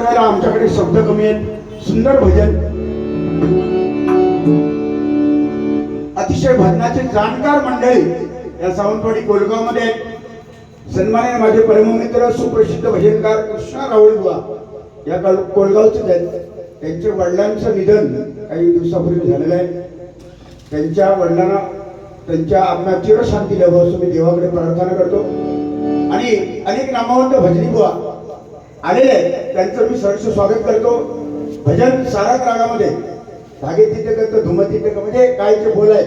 करायला आमच्याकडे शब्द कमी आहेत सुंदर भजन. अतिशय भजनाचे जाणकार मंडळी या सावंतवाडी कोलगावमध्ये आहेत. सन्मान्य माझे परममित्र सुप्रसिद्ध भजनकार कृष्णा राहुल बुवा. या काल कोलगावचे आहेत. त्यांच्या वडिलांचं निधन काही दिवसापूर्वी झालेलं आहे. त्यांच्या वडिलांना त्यांच्या आत्म्यात चिरशांती द्यावं असं मी देवाकडे प्रार्थना करतो. आणि अनेक नामवंत भजनी बुवा आलेले आहेत. त्यांचं मी सहर्ष स्वागत करतो. भजन सारात रागामध्ये धागे तिथे करतो धुमती तिथे म्हणजे काय जे बोल आहे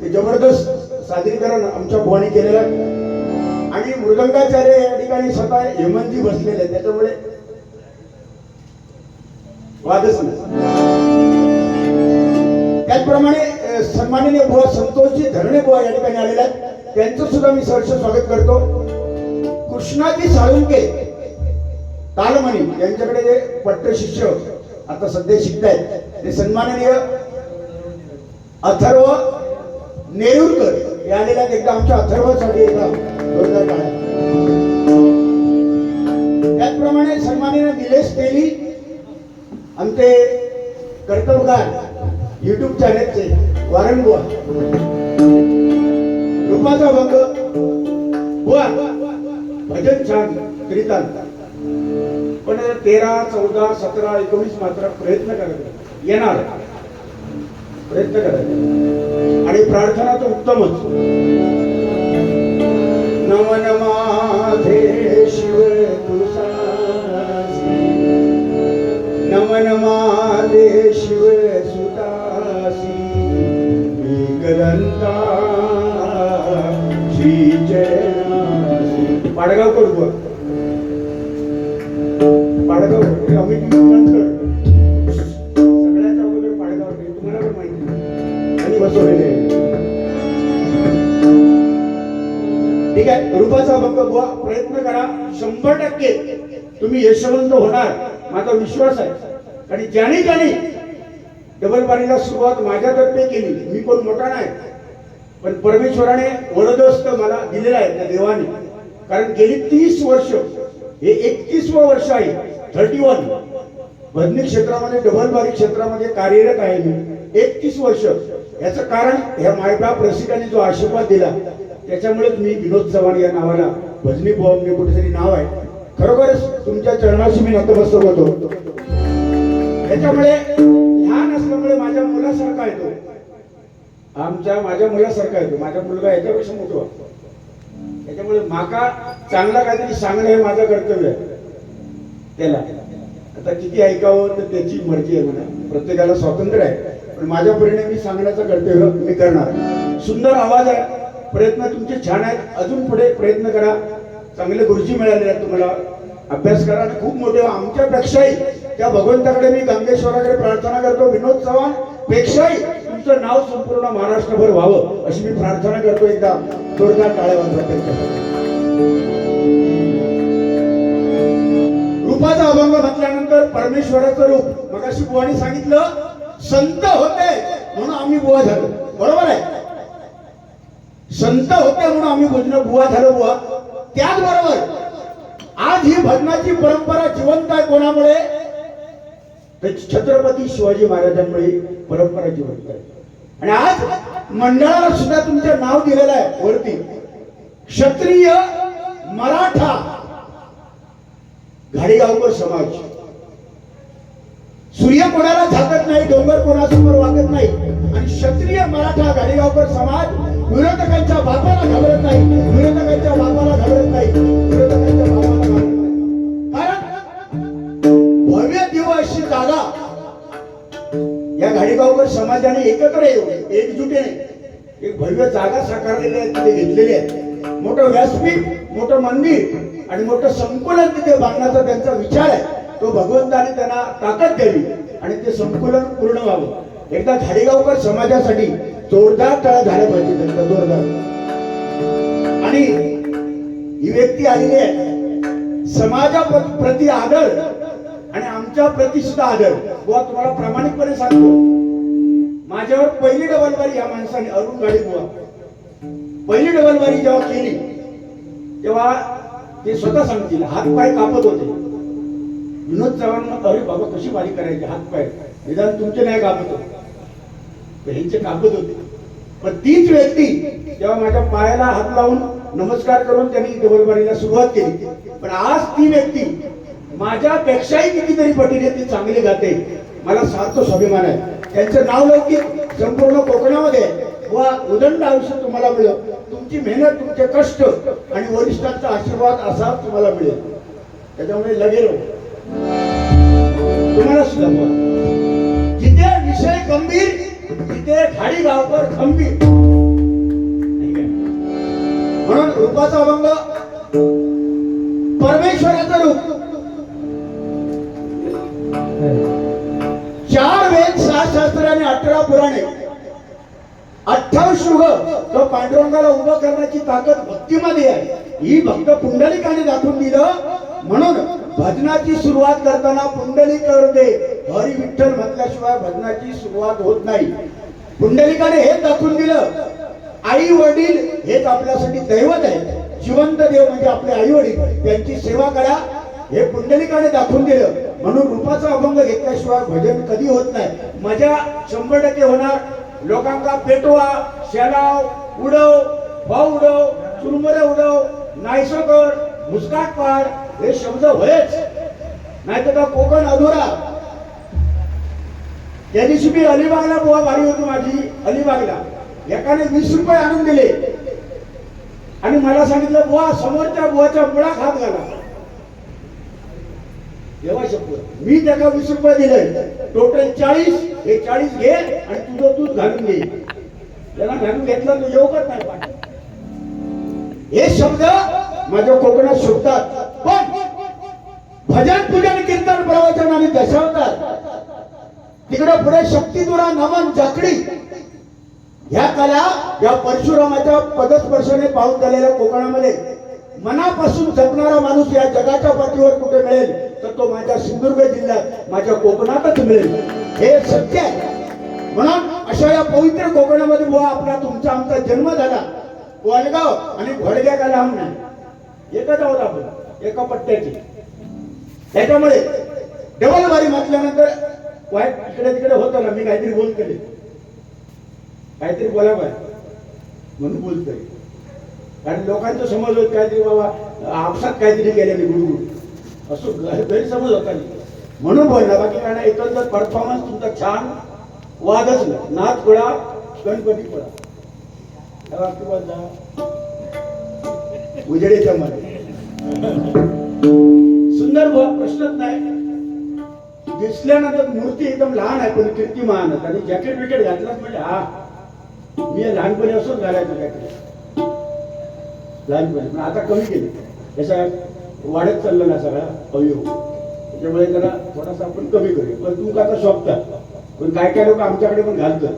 ते जबरदस्त सादरीकरण आमच्या भुवाने केलेलं आहे. आणि मृदंगाचार्य या ठिकाणी स्वतः हेमंतजी बसलेले आहेत. त्याच्यामुळे वादच नाही. त्याचप्रमाणे सन्माननीय बुवा संतोषजी धरणे बुवा या ठिकाणी आलेले आहेत. त्यांचं सुद्धा मी सहर्ष स्वागत करतो. कृष्णाजी साळुंके तालमणी यांच्याकडे जे पट्ट शिष्य आता सध्या शिकतायत ते सन्माननीय अथर्व नेरुरकर याने एकदा आमच्या अथर्वासाठी एकदा जोरदार त्याचप्रमाणे सन्माननीय निलेश तेली आमचे कर्तवगार युट्यूब चॅनेलचे वारण रूपाचा भंग भजन छान कीर्तन पण तेरा चौदा सतरा एकोणीस मात्र प्रयत्न करत येणार प्रयत्न करत आणि प्रार्थना तर उत्तमच. नम नमाधे शिव नम नमाधे शिव सुतासी. मी श्री जय पाडगाव करू पाडगाव हे नंतर सगळ्याच्या अगोदर पाडगाव तुम्हाला पण माहिती आणि बसवलेले ठीक आहे? रूपाचा भंग बुवा प्रयत्न करा. शंभर टक्के तुम्ही यशवंत होणार. माझा विश्वास आहे. आणि ज्याने ज्याने डबल बारीला सुरुवात माझ्यातर्फे केली. मी कोण मोठा नाही. पण परमेश्वराने वरदस्त मला दिलेला आहे त्या देवाने. कारण गेली तीस वर्ष. हे एकतीसवं वर्ष आहे. Thirty one. भजनी क्षेत्रामध्ये डबलबारी क्षेत्रामध्ये कार्यरत आहे मी. एकतीस वर्ष. याचं कारण ह्या मायबाप रसिकाने जो आशीर्वाद दिला त्याच्यामुळेच मी विनोद चव्हाण या नावाला भजनी मी कुठेतरी नाव आहे. खरोखरच तुमच्या चरणाशी मी नतमस्तक होतो. त्याच्यामुळे लहान असल्यामुळे माझ्या मुलासारखा येतो. आमच्या माझ्या मुलासारखा येतो. माझा मुलगा याच्यापेक्षा मोठा. त्याच्यामुळे माका चांगला काहीतरी सांगणं हे माझं कर्तव्य आहे. त्याला. आता किती ऐकावं तर त्याची मर्जी आहे म्हणा. प्रत्येकाला स्वातंत्र्य आहे. पण माझ्या परीने मी सांगण्याचं कर्तव्य मी करणार सुंदर आवाज आहे. प्रयत्न तुमचे छान आहेत. अजून पुढे प्रयत्न करा. चांगले गुरुजी मिळाले आहेत तुम्हाला. अभ्यास करा. आणि खूप मोठे आमच्यापेक्षाही त्या भगवंताकडे मी गंगेश्वराकडे प्रार्थना करतो. विनोद चव्हाण पेक्षाही तुमचं नाव संपूर्ण महाराष्ट्रभर व्हावं अशी मी प्रार्थना करतो एकदा. जोरदार टाळ्या वाजवा. अभंग म्हटल्यानंतर परमेश्वराचं रूप. मग अशी बुवानी सांगितलं संत होते म्हणून आम्ही बुवा झालो. बरोबर आहे? संत होते म्हणून आम्ही भजन बुवा झालो बुवा. त्याचबरोबर आज ही भजनाची परंपरा जिवंत आहे कोणामुळे? छत्रपती शिवाजी महाराजांमुळे परंपरा जिवंत आहे. आणि आज मंडळाला सुद्धा तुमचं नाव दिलेलं आहे वरती. क्षत्रिय मराठा घाडीगावकर समाज. सूर्य कोणाला झाकत नाही डोंगर कोणासमोर वागत नाही आणि क्षत्रिय मराठा घाडीगावकर समाज विरोधकांच्या बापाला घाबरत नाही विरोधकांच्या बापाला घाबरत नाही विरोधकांच्या बापाला कारण भव्य दिवस अशी जागा या घाडीगावकर समाजाने एकत्र येऊन एकजुटीने एक भव्य जागा साकारलेली आहे तिथे घेतलेली आहे. मोठं व्यासपीठ मोठं मंदिर आणि मोठं संकुलन तिथे बांधण्याचा त्यांचा विचार आहे. तो भगवंताने त्यांना ताकद द्यावी आणि ते संकुलन पूर्ण व्हावं. एकदा झाडेगावकर समाजासाठी जोरदार तळ झालं पाहिजे त्यांचा जोरदार. आणि ही व्यक्ती आलेली आहे. समाजा प्रति आदर आणि आमच्या प्रति सुद्धा आदर. बुवा तुम्हाला प्रामाणिकपणे सांगतो. माझ्यावर पहिली डबलबारी या माणसाने अरुण गाडी बुवा पहिली डबलबारी जेव्हा केली तेव्हा ते स्वतः सांगतील हात पाय कापत होते. विनोद चव्हाण अरे बाबा कशी बारी करायची हात पाय? निदान तुमचे नाही कापत होते. तर ह्यांचे कापत होते. पण तीच व्यक्ती जेव्हा माझ्या पायाला हात लावून नमस्कार करून त्यांनी डबलबारीला सुरुवात केली. पण आज ती व्यक्ती माझ्यापेक्षाही कितीतरी पटीने ती चांगली गाते. मला सारखं स्वाभिमान आहे. त्यांचं नाव लौकिक संपूर्ण कोकणामध्ये आहे. व उदंड आयुष्य तुम्हाला मिळेल. तुमची मेहनत तुमचे कष्ट आणि वरिष्ठांचा आशीर्वाद असा तुम्हाला मिळेल. त्याच्यामुळे लगेल तुम्हाला सुद्धा जिथे विषय गंभीर तिथे खाडी गावकर खंबीर म्हणून रूपाचा अभंग पांडुरंगाला उभं करण्याची ताकद भक्तीमध्ये आहे. ही भक्त पुंडलिकाने दाखवून दिलं. म्हणून भजनाची सुरुवात करताना पुंडलिक दे. हरी विठ्ठल म्हटल्याशिवाय भजनाची सुरुवात होत नाही. पुंडलिकाने हे दाखवून दिलं. आई वडील हेच आपल्यासाठी दैवत आहे जिवंत देव म्हणजे आपले आई वडील. त्यांची सेवा करा. हे पुंडलिकाने दाखवून दिलं. म्हणून रूपाचा अभंग घेतल्याशिवाय भजन कधी होत नाही. मजा शंभर टक्के होणार. लोकांका पेटवा शेलाव उडव भाव उडव चुरमुरे उडव नायसो कर मुस्काट पाड हे शब्द होयच. नाही तर का कोकण अधुरा. त्या दिवशी मी अलिबागला बुवा भारी होती माझी अलिबागला. एकाने वीस रुपये आणून दिले. आणि मला सांगितलं बुवा समोरच्या बुवाच्या मुळा खात घाला. देवा शपथ मी त्याला वीस रुपये दिले. टोटल चाळीस हे चाळीस घे आणि तुझं दूध घालून घे. त्याला घेतलं तर नाही पाठ हे शब्द माझ्या कोकणात शोधतात पण भजन पूजन कीर्तन प्रवचन आणि दशावतात तिकडे पुढे शक्तीदुरा नमन जाकडी ह्या कला या परशुरामाच्या पदस्पर्शने पाहून झालेल्या कोकणामध्ये मनापासून जपणारा माणूस या जगाच्या पाठीवर कुठे मिळेल तर तो माझ्या सिंधुदुर्ग जिल्ह्यात माझ्या कोकणातच मिळेल. हे सत्य आहे. म्हणून अशा या पवित्र कोकणामध्ये बुवा आपला तुमचा आमचा जन्म झाला. वलगाव आणि घोडग्या का लांब नाही. एकच आहोत आपण एका पट्ट्याची. त्याच्यामुळे डबलबारी म्हटल्यानंतर वाईट इकडे तिकडे होतं ना मी काहीतरी बोलते काहीतरी बोला बाय म्हणून बोलतोय. कारण लोकांचं समज होत काहीतरी बाबा आपसात काहीतरी केल्याने गुडगुड. असं गैरसमज होता नाही. म्हणून बोलला बाकी कारण एकंदर परफॉर्मन्स तुमचा छान वादच नाही. नाच पडा गणपती पडा या बाबतीत मध्ये सुंदर बुवा प्रश्नच नाही. दिसल्यानंतर मूर्ती एकदम लहान आहे पण कीर्ती महान आहे. आणि जॅकेट विकेट घातलाच म्हणजे हा मी लहानपणी असंच घालायचो जॅकेट लहानपणी. पण आता कमी केली. त्याचा वाढत चाललं ना सगळा अवयव. त्याच्यामुळे जरा थोडासा आपण कमी करूया पण तू आता शॉपतात पण काय काय लोक आमच्याकडे पण घालतात.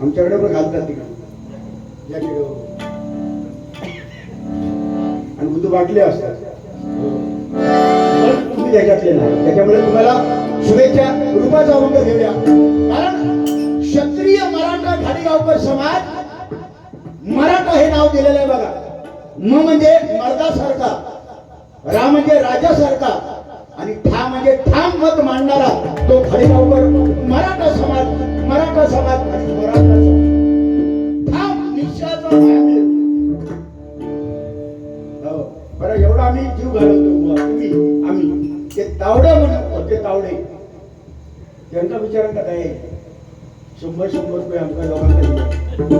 आमच्याकडे पण घालतात तिकडे. हो. आणि बुद्ध बाटले असतात. हो. तुम्ही त्याच्यातले नाही. त्याच्यामुळे तुम्हाला शुभेच्छा रूपाचा अभंग घेऊया. कारण क्षत्रिय मराठा ठाणेगावकर समाज मराठा हे नाव दिलेलं आहे बघा. म म्हणजे मर्दासारखा. रा म्हणजे राजासारखा. आणि ठाम म्हणजे ठाम मत मांडणारा तो खडेगावकर मराठा समाज मराठा समाज आणि मराठा समाज. ठाम निश्चयाचा हो. बरं एवढा आम्ही जीव घालवतो. तुम्ही आम्ही. ते तावडे म्हणून ते तावडे. त्यांचा विचार का काय शंभर शंभर रुपये आमच्या लोकांना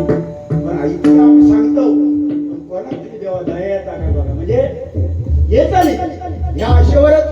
पण ऐकून आम्ही सांगतो पण कोणा तरी देवा दया येता काय बघा? म्हणजे येत आली या आशेवरच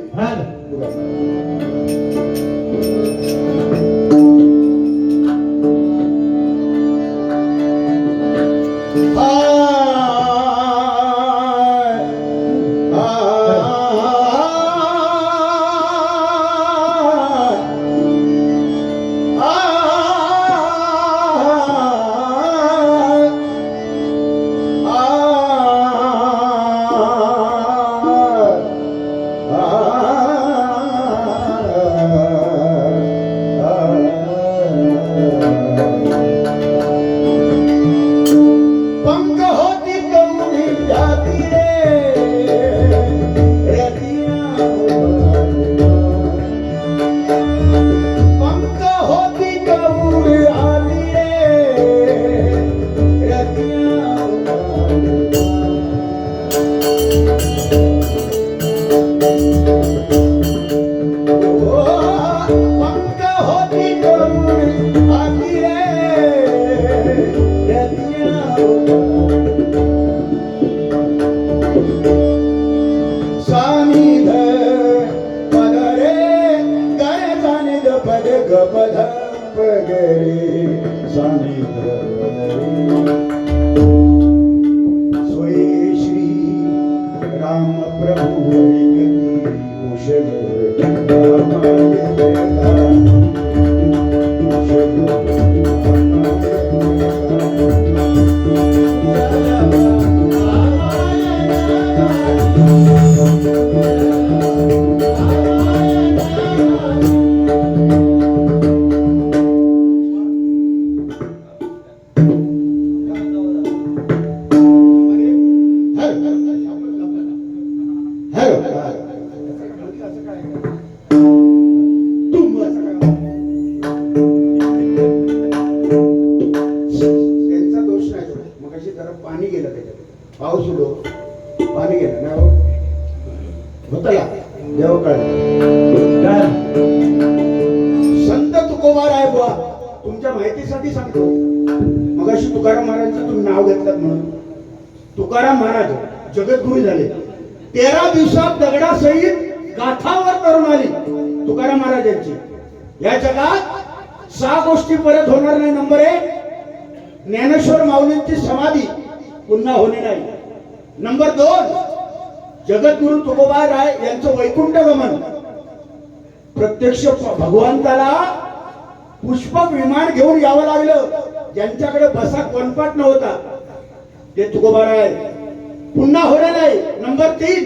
तुमच्या माहितीसाठी सांगतो. मग अशी तुकाराम महाराजांचं तुम्ही नाव घेतलं म्हणून. तुकाराम महाराज जगद्गुरु झाले. तेरा दिवसात दगडासहित गाथावर करून आली तुकाराम महाराजांची या जगात सहा गोष्टी परत होणार नाही. नंबर एक ज्ञानेश्वर माऊलींची समाधी पुन्हा होणे नाही. नंबर दोन जगद्गुरु तुकोबा राय यांचं वैकुंठ गमन प्रत्यक्ष भगवंताला पुष्पक विमान घेऊन यावं लागलं. ज्यांच्याकडे बसा कोणपाट नव्हता. ते तुकोबा राय पुन्हा होणार आहे. नंबर तीन.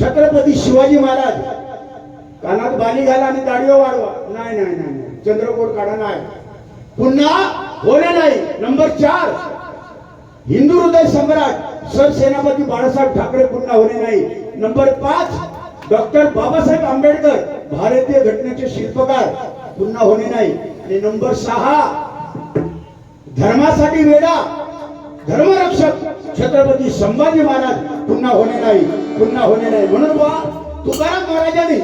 छत्रपती शिवाजी महाराज. कानात बाली घाला आणि दाढीवर वाढवा. नाही नाही नाही नाही. चंद्रकोट काढा नाही. पुन्हा होणे नाही नंबर चार. हिंदू हृदय सम्राट सरसेनापती बाळासाहेब ठाकरे पुन्हा होणे नाही. नंबर पाच. डॉक्टर बाबासाहेब आंबेडकर भारतीय घटनेचे शिल्पकार. पुन्हा होणे नाही. आणि नंबर सहा धर्मासाठी वेडा धर्मरक्षक छत्रपती संभाजी महाराज पुन्हा होणे नाही पुन्हा होणे नाही. म्हणून बा तुकाराम महाराजांनी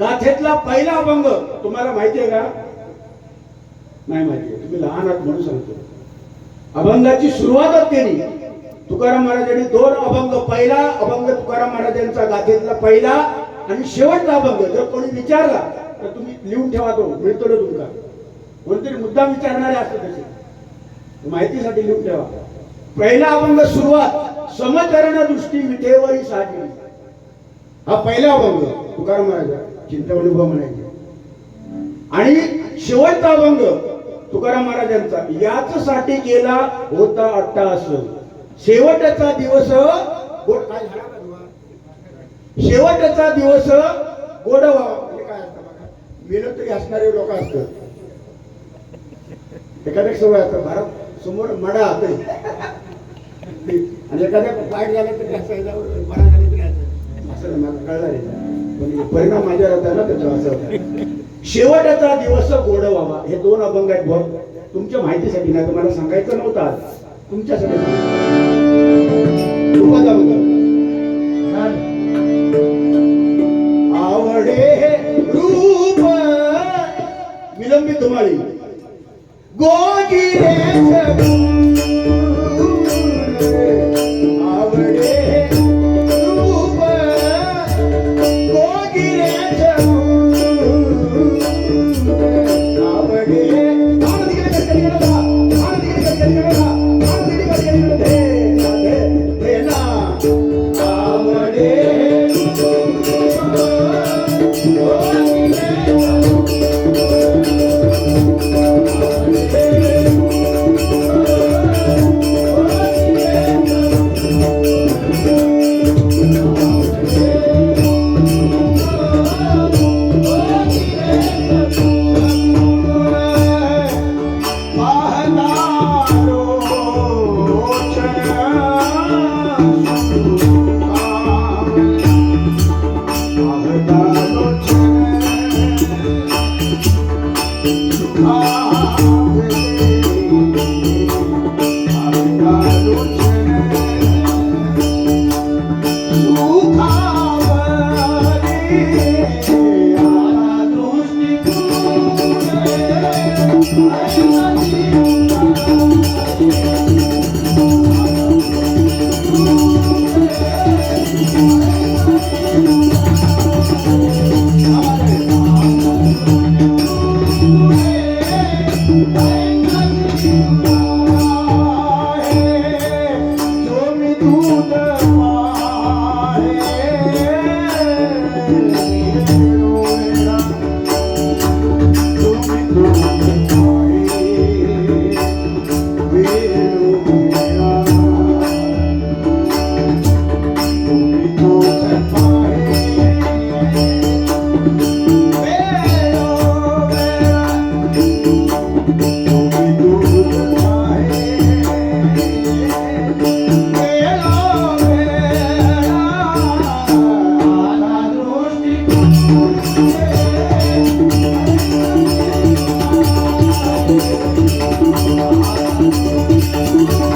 गाथेतला पहिला अभंग तुम्हाला माहिती आहे का? नाही माहिती आहे. तुम्ही लहान आहात म्हणून सांगतो. अभंगाची सुरुवातच केली. तुकाराम महाराजांनी दोन अभंग पहिला अभंग तुकाराम महाराजांचा गाथेतला पहिला आणि शेवटचा अभंग. जर कोणी विचारला तर तुम्ही लिहून ठेवा तो मिळतो ना तुमका कोणतरी मुद्दा विचारणारे असते तसे. माहितीसाठी लिहून ठेवा. पहिला अभंग सुरुवात समचरण दृष्टी विठेवरी साजी हा पहिला अभंग तुकाराम महाराज चिंतामणी म्हणायचे. आणि शेवटचा अभंग तुकाराम महाराजांचा याच साठी गेला होता अट्टास. शेवटचा दिवस शेवटचा दिवस गोड व्हावा म्हणजे काय असतं विनंती असणारे लोक असतात. एखाद्या सवय असतं भारत समोर मडा असते आणि एखाद्या वाईट झालं तरी असायचं बरा झालं तरी असायचं असं मला कळलं नाही. पण परिणाम माझ्यावर होता ना त्याचा असं शेवटचा दिवस गोड व्हावा. हे दोन अभंग आहेत बघ तुमच्या माहितीसाठी नाही तुम्हाला सांगायचं नव्हतं तुमच्यासाठी सांगितलं. विलंबित धुमाळी गोगिरे आवडे তুলে Música